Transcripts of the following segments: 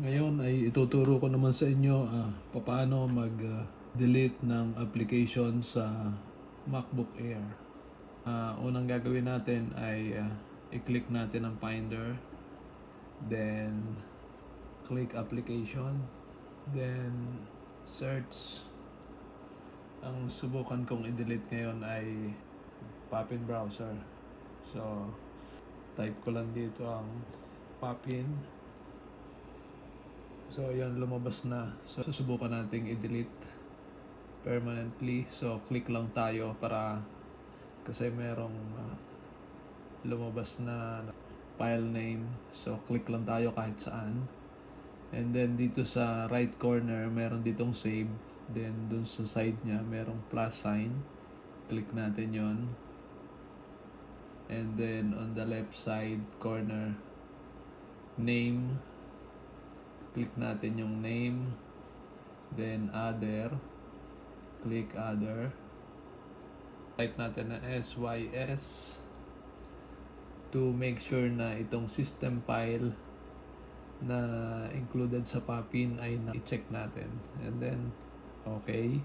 Ngayon ay ituturo ko naman sa inyo ah, paano mag-delete ng application sa MacBook Air. Ah, unang gagawin natin ay ah, i-click natin ang Finder. Then, click application. Then, search. Ang subukan kong i-delete ngayon ay Papin browser. So, type ko lang dito ang Papin. So, ayan, lumabas na. So, susubukan nating i-delete permanently. So, click lang tayo para kasi merong ah, lumabas na file name. So, click lang tayo kahit saan. And then, dito sa right corner, meron ditong save. Then, dun sa side niya, merong plus sign. Click natin yon And then, on the left side corner, name. Click natin yung name. Then, other. Click other. Type natin na SYS to make sure na itong system file na included sa Papin ay na-check natin. And then, okay.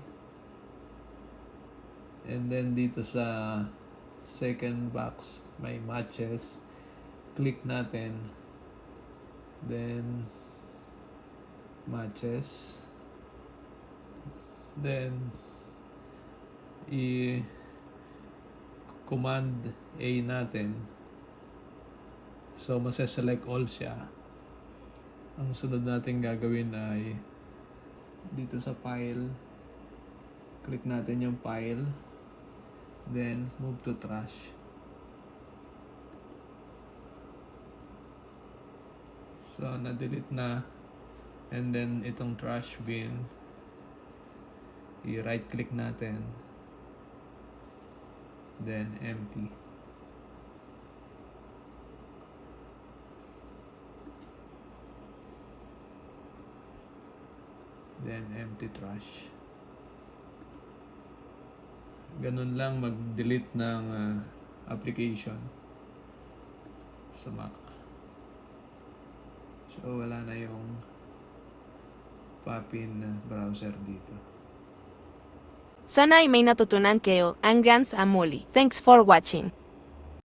And then dito sa second box, may matches. Click natin. Then, matches. Then, i command A natin. So, masaselect all siya. Ang sunod natin gagawin ay dito sa file, click natin yung file, then move to trash. So, na-delete na. And then, itong trash bin, i-right click natin. Then, empty. Then, empty trash. Ganun lang mag-delete ng ah, application sa Mac. So, wala na yung Papin browser dito. Sana ay may natutunan kayo hanggang sa muli. Thanks for watching.